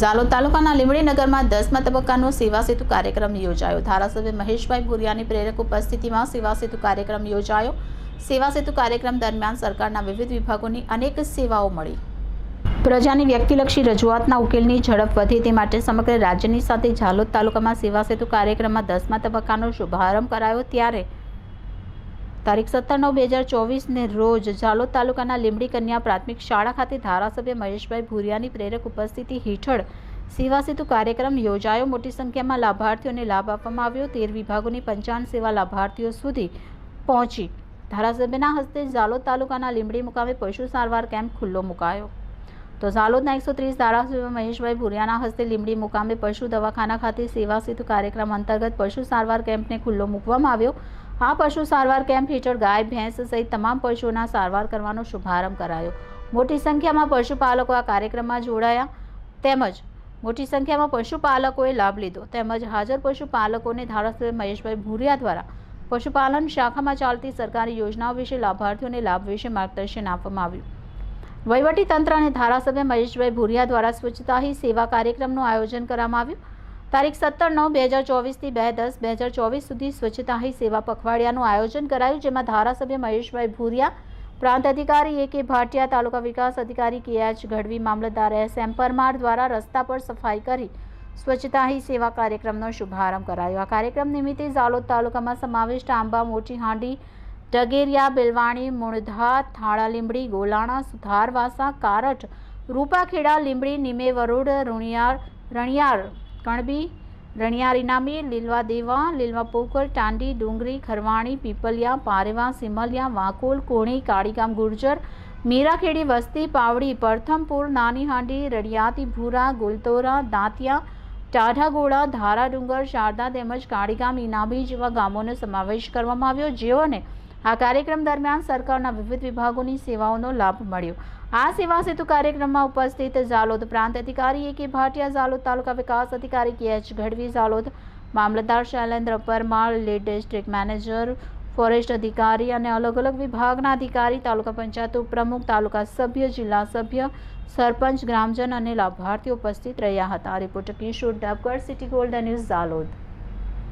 ઝાલોદ તાલુકાના લીંબડી નગરમાં દસમા તબક્કાનો સેવા સેતુ કાર્યક્રમ યોજાયો. ધારાસભ્ય મહેશભાઈ ભુરિયાની પ્રેરક ઉપસ્થિતિમાં સેવા સેતુ કાર્યક્રમ યોજાયો. સેવા સેતુ કાર્યક્રમ દરમિયાન સરકારના વિવિધ વિભાગોની અનેક સેવાઓ મળી. પ્રજાની વ્યક્તિલક્ષી રજૂઆતના ઉકેલની ઝડપ વધે તે માટે સમગ્ર રાજ્યની સાથે ઝાલોદ તાલુકામાં સેવા સેતુ કાર્યક્રમમાં દસમા તબક્કાનો શુભારંભ કરાયો. ત્યારે તારીખ સત્તર નવ બે હજાર ચોવીસને રોજ ઝાલોદ તાલુકાના લીંબડી કન્યા પ્રાથમિક શાળા ખાતે ધારાસભ્ય મહેશભાઈ ભુરિયાની પ્રેરક ઉપસ્થિતિ હેઠળ સેવા સેતુ કાર્યક્રમ યોજાયો. મોટી સંખ્યામાં લાભાર્થીઓને લાભ આપવામાં આવ્યો. તેર વિભાગોની પંચાવન સેવા લાભાર્થીઓ સુધી પહોંચી. ધારાસભ્યના હસ્તે ઝાલોદ તાલુકાના લીંબડી મુકામે પશુ સારવાર કેમ્પ ખુલ્લો મુકાયો. તો ઝાલોદના એકસો ત્રીસ ધારાસભ્ય મહેશભાઈ ભુરિયાના હસ્તે લીંબડી મુકામે પશુ દવાખાના ખાતે સેવા સેતુ કાર્યક્રમ અંતર્ગત પશુ સારવાર કેમ્પને ખુલ્લો મૂકવામાં આવ્યો. આ પશુ સારવાર કેમ્પ હેઠળ ગાય, ભેંસ સહિત તમામ પશુઓના સારવાર કરવાનો શુભારંભ કરાયો. મોટી સંખ્યામાં પશુપાલકો આ કાર્યક્રમમાં જોડાયા. તેમજ મોટી સંખ્યામાં પશુપાલકોએ લાભ લીધો. તેમજ હાજર પશુપાલકોને ધારાસભ્ય મહેશભાઈ ભુરિયા દ્વારા પશુપાલન શાખામાં ચાલતી સરકારી યોજનાઓ વિશે લાભાર્થીઓને લાભ વિશે માર્ગદર્શન આપવામાં આવ્યું. તંત્ર અને ધારાસભ્ય મહેશભાઈ ભુરિયા દ્વારા સ્વચ્છતા હી સેવા કાર્યક્રમનું આયોજન કરવામાં આવ્યું. તારીખ સત્તર નવ બે હજાર ચોવીસથી બે દસ બે હજાર ચોવીસ સુધી સ્વચ્છતા હી સેવા પખવાડિયાનું આયોજન કરાયું, જેમાં ધારાસભ્ય મહેશભાઈ ભૂરિયા, પ્રાંત અધિકારી એ કે ભાટિયા તાલુકા વિકાસ અધિકારી કે એચ ગઢવી, મામલતદાર એસ એમ પરમાર દ્વારા રસ્તા પર સફાઈ કરી સ્વચ્છતા હી સેવા કાર્યક્રમનો શુભારંભ કરાયો. આ કાર્યક્રમ નિમિત્તે ઝાલોદ તાલુકામાં સમાવિષ્ટ આંબા, મોટી હાંડી ડગેરિયા બેલવાણી, મુણધા, થાળા લીમડી ગોલાણા, સુધારવાસા કારટ રૂપાખેડા, લીંબડી નિમે વરોડ રણિયાર રણિયાર કણબી, રણિયાર ઇનામી લીલવા દેવા, લીલવા પોકર ટાંડી, ડુંગરી, ખરવાણી, પીપલિયા, પારેવા, સિમલિયા, વાકોલ, કોણી, કાળીગામ, ગુર્જર, મીરાખેડી, વસ્તી, પાવડી, પ્રથમપુર નાની હાંડી રડિયાતી, ભૂરા, ગુલતોરા, દાંતિયા, ટાઢાગોળા, ધારા ડુંગર, શારદા તેમજ કાળીગામ ઇનાબી જેવા ગામોનો સમાવેશ કરવામાં આવ્યો, જેઓને આ કાર્યક્રમ દરમિયાન સરકારના વિવિધ વિભાગોની સેવાઓનો લાભ મળ્યો. આ સેવા સેતુ કાર્યક્રમમાં ઉપસ્થિત ઝાલોદ પ્રાંત અધિકારી એ કે ભાટિયા ઝાલોદ તાલુકા વિકાસ અધિકારી કે એચ ગઢવી ઝાલોદ, મામલતદાર Shailendra Parmar lead district manager, forest અધિકારી અને અલગ અલગ વિભાગના અધિકારી, તાલુકા પંચાયત ઉપપ્રમુખ, તાલુકા સભ્ય, જિલ્લા સભ્ય, સરપંચ, ગ્રામજન અને લાભાર્થીઓ ઉપસ્થિત રહ્યા હતા. Reporter Kishor Dabgadh, City Gold News Jhalod.